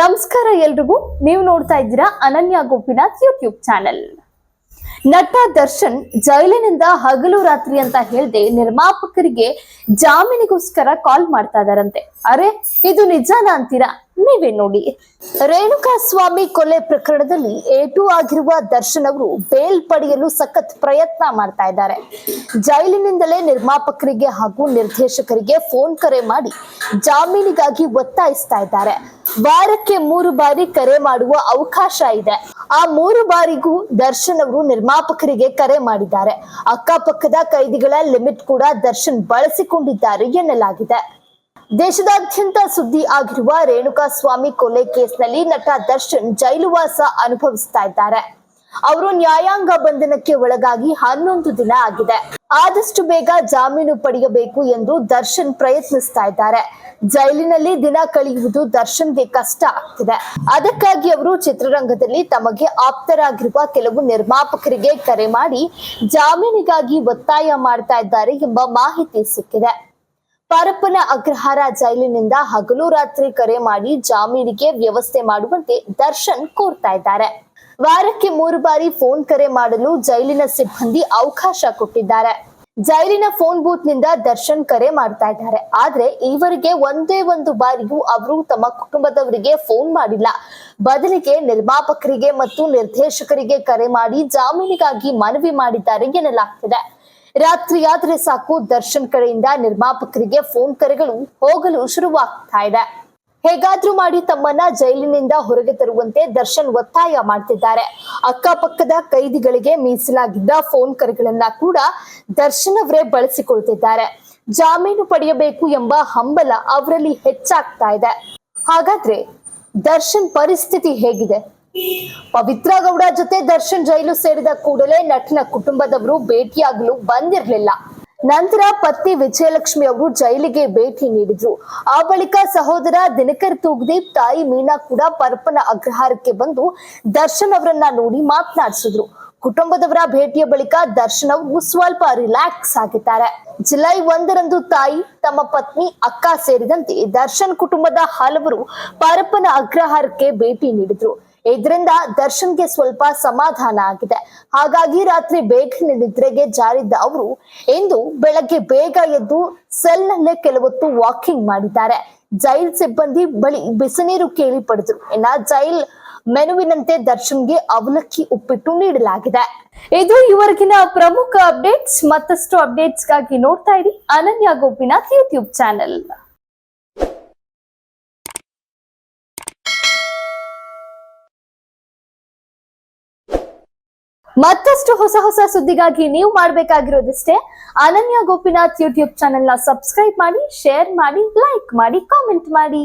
ನಮಸ್ಕಾರ ಎಲ್ರಿಗೂ. ನೀವು ನೋಡ್ತಾ ಇದ್ದೀರಾ ಅನನ್ಯ ಗೋಪಿನಾಥ್ ಯೂಟ್ಯೂಬ್ ಚಾನೆಲ್ ನಟ ದರ್ಶನ್ ಜೈಲಿನಿಂದ ಹಗಲು ರಾತ್ರಿ ಅಂತ ಹೇಳ್ದೆ ನಿರ್ಮಾಪಕರಿಗೆ ಜಾಮೀನಿಗೋಸ್ಕರ ಕಾಲ್ ಮಾಡ್ತಾ ಇದಾರಂತೆ ಅರೆ, ಇದು ನಿಜಾನ ಅಂತೀರಾ? ನೀವೇ ನೋಡಿ. ರೇಣುಕಾ ಸ್ವಾಮಿ ಕೊಲೆ ಪ್ರಕರಣದಲ್ಲಿ ಏಟು ಆಗಿರುವ ದರ್ಶನ್ ಅವರು ಬೇಲ್ ಪಡೆಯಲು ಸಖತ್ ಪ್ರಯತ್ನ ಮಾಡ್ತಾ ಇದ್ದಾರೆ. ಜೈಲಿನಿಂದಲೇ ನಿರ್ಮಾಪಕರಿಗೆ ಹಾಗೂ ನಿರ್ದೇಶಕರಿಗೆ ಫೋನ್ ಕರೆ ಮಾಡಿ ಜಾಮೀನಿಗಾಗಿ ಒತ್ತಾಯಿಸ್ತಾ ಇದ್ದಾರೆ. ವಾರಕ್ಕೆ ಮೂರು ಬಾರಿ ಕರೆ ಮಾಡುವ ಅವಕಾಶ ಇದೆ. ಆ ಮೂರು ಬಾರಿಗೂ ದರ್ಶನ್ ಅವರು ನಿರ್ಮಾಪಕರಿಗೆ ಕರೆ ಮಾಡಿದ್ದಾರೆ. ಅಕ್ಕಪಕ್ಕದ ಕೈದಿಗಳ ಲಿಮಿಟ್ ಕೂಡ ದರ್ಶನ್ ಬಳಸಿಕೊಂಡಿದ್ದಾರೆ ಎನ್ನಲಾಗಿದೆ. ದೇಶದಾದ್ಯಂತ ಸುದ್ದಿ ಆಗಿರುವ ರೇಣುಕಾ ಸ್ವಾಮಿ ಕೊಲೆ ಕೇಸ್ನಲ್ಲಿ ನಟ ದರ್ಶನ್ ಜೈಲುವಾಸ ಅನುಭವಿಸ್ತಾ ಇದ್ದಾರೆ. ಅವರು ನ್ಯಾಯಾಂಗ ಬಂಧನಕ್ಕೆ ಒಳಗಾಗಿ ಹನ್ನೊಂದು ದಿನ ಆಗಿದೆ. ಆದಷ್ಟು ಬೇಗ ಜಾಮೀನು ಪಡೆಯಬೇಕು ಎಂದು ದರ್ಶನ್ ಪ್ರಯತ್ನಿಸ್ತಾ ಇದ್ದಾರೆ. ಜೈಲಿನಲ್ಲಿ ದಿನ ಕಳೆಯುವುದು ದರ್ಶನ್ಗೆ ಕಷ್ಟ ಆಗ್ತಿದೆ. ಅದಕ್ಕಾಗಿ ಅವರು ಚಿತ್ರರಂಗದಲ್ಲಿ ತಮಗೆ ಆಪ್ತರಾಗಿರುವ ಕೆಲವು ನಿರ್ಮಾಪಕರಿಗೆ ಕರೆ ಮಾಡಿ ಜಾಮೀನಿಗಾಗಿ ಒತ್ತಾಯ ಮಾಡ್ತಾ ಇದ್ದಾರೆ ಎಂಬ ಮಾಹಿತಿ ಸಿಕ್ಕಿದೆ. ಪರಪ್ಪನ ಅಗ್ರಹಾರ ಜೈಲಿನಿಂದ ಹಗಲು ರಾತ್ರಿ ಕರೆ ಮಾಡಿ ಜಾಮೀನಿಗೆ ವ್ಯವಸ್ಥೆ ಮಾಡುವಂತೆ ದರ್ಶನ್ ಕೋರ್ತಾ ಇದ್ದಾರೆ. ವಾರಕ್ಕೆ ಮೂರು ಬಾರಿ ಫೋನ್ ಕರೆ ಮಾಡಲು ಜೈಲಿನ ಸಿಬ್ಬಂದಿ ಅವಕಾಶ ಕೊಟ್ಟಿದ್ದಾರೆ. ಜೈಲಿನ ಫೋನ್ ಬೂತ್ನಿಂದ ದರ್ಶನ್ ಕರೆ ಮಾಡ್ತಾ ಇದ್ದಾರೆ. ಆದ್ರೆ ಈವರೆಗೆ ಒಂದೇ ಒಂದು ಬಾರಿಯೂ ಅವರು ತಮ್ಮ ಕುಟುಂಬದವರಿಗೆ ಫೋನ್ ಮಾಡಿಲ್ಲ. ಬದಲಿಗೆ ನಿರ್ಮಾಪಕರಿಗೆ ಮತ್ತು ನಿರ್ದೇಶಕರಿಗೆ ಕರೆ ಮಾಡಿ ಜಾಮೀನಿಗಾಗಿ ಮನವಿ ಮಾಡಿದ್ದಾರೆ ಎನ್ನಲಾಗ್ತಿದೆ. ರಾತ್ರಿಯಾದ್ರೆ ಸಾಕು ದರ್ಶನ್ ಕಡೆಯಿಂದ ನಿರ್ಮಾಪಕರಿಗೆ ಫೋನ್ ಕರೆಗಳು ಹೋಗಲು ಶುರುವಾಗ್ತಾ ಇದೆ. ಹೇಗಾದ್ರೂ ಮಾಡಿ ತಮ್ಮನ್ನ ಜೈಲಿನಿಂದ ಹೊರಗೆ ತರುವಂತೆ ದರ್ಶನ್ ಒತ್ತಾಯ ಮಾಡ್ತಿದ್ದಾರೆ. ಅಕ್ಕಪಕ್ಕದ ಕೈದಿಗಳಿಗೆ ಮೀಸಲಾಗಿದ್ದ ಫೋನ್ ಕರೆಗಳನ್ನ ಕೂಡ ದರ್ಶನ್ ಅವರೇ ಬಳಸಿಕೊಳ್ತಿದ್ದಾರೆ. ಜಾಮೀನು ಪಡೆಯಬೇಕು ಎಂಬ ಹಂಬಲ ಅವರಲ್ಲಿ ಹೆಚ್ಚಾಗ್ತಾ ಇದೆ. ಹಾಗಾದ್ರೆ ದರ್ಶನ್ ಪರಿಸ್ಥಿತಿ ಹೇಗಿದೆ? ಪವಿತ್ರ ಗೌಡ ಜೊತೆ ದರ್ಶನ್ ಜೈಲು ಸೇರಿದ ಕೂಡಲೇ ನಟನ ಕುಟುಂಬದವರು ಭೇಟಿಯಾಗಲು ಬಂದಿರಲಿಲ್ಲ. ನಂತರ ಪತ್ನಿ ವಿಜಯಲಕ್ಷ್ಮಿ ಅವರು ಜೈಲಿಗೆ ಭೇಟಿ ನೀಡಿದ್ರು. ಆ ಬಳಿಕ ಸಹೋದರ ದಿನಕರ್ ತೂಗ್ದೀಪ್, ತಾಯಿ ಮೀನಾ ಕೂಡ ಪರಪ್ಪನ ಅಗ್ರಹಾರಕ್ಕೆ ಬಂದು ದರ್ಶನ್ ಅವರನ್ನ ನೋಡಿ ಮಾತನಾಡಿಸಿದ್ರು. ಕುಟುಂಬದವರ ಭೇಟಿಯ ಬಳಿಕ ದರ್ಶನ್ ಅವರು ಸ್ವಲ್ಪ ರಿಲ್ಯಾಕ್ಸ್ ಆಗಿದ್ದಾರೆ. ಜುಲೈ ಒಂದರಂದು ತಾಯಿ, ತಮ್ಮ ಪತ್ನಿ, ಅಕ್ಕ ಸೇರಿದಂತೆ ದರ್ಶನ್ ಕುಟುಂಬದ ಹಲವರು ಪರಪ್ಪನ ಅಗ್ರಹಾರಕ್ಕೆ ಭೇಟಿ ನೀಡಿದ್ರು. ಇದರಿಂದ ದರ್ಶನ್ಗೆ ಸ್ವಲ್ಪ ಸಮಾಧಾನ ಆಗಿದೆ. ಹಾಗಾಗಿ ರಾತ್ರಿ ಬೇಗನೆ ನಿದ್ರೆಗೆ ಜಾರಿದ್ದ ಅವರು ಇಂದು ಬೆಳಗ್ಗೆ ಬೇಗ ಎದ್ದು ಸೆಲ್ನಲ್ಲೇ ಕೆಲವೊತ್ತು ವಾಕಿಂಗ್ ಮಾಡಿದ್ದಾರೆ. ಜೈಲ್ ಸಿಬ್ಬಂದಿ ಬಳಿ ಬಿಸಿನೀರು ಕೇಳಿ ಪಡೆದ್ರು. ಇನ್ನ ಜೈಲ್ ಮೆನುವಿನಂತೆ ದರ್ಶನ್ಗೆ ಅವಲಕ್ಕಿ ಉಪ್ಪಿಟ್ಟು ನೀಡಲಾಗಿದೆ. ಇದು ಇವರಿಗಿನ ಪ್ರಮುಖ ಅಪ್ಡೇಟ್ಸ್. ಮತ್ತಷ್ಟು ಅಪ್ಡೇಟ್ಸ್ಗಾಗಿ ನೋಡ್ತಾ ಇರಿ ಅನನ್ಯ ಗೋಪಿನಾಥ್ ಯೂಟ್ಯೂಬ್ ಚಾನೆಲ್. ಮತ್ತಷ್ಟು ಹೊಸ ಹೊಸ ಸುದ್ದಿಗಾಗಿ ನೀವು ಮಾಡಬೇಕಾಗಿರೋದಿಷ್ಟೇ. Ananya Gopinath YouTube channel subscribe ಮಾಡಿ ಶೇರ್ ಮಾಡಿ ಲೈಕ್ ಮಾಡಿ ಕಾಮೆಂಟ್ ಮಾಡಿ.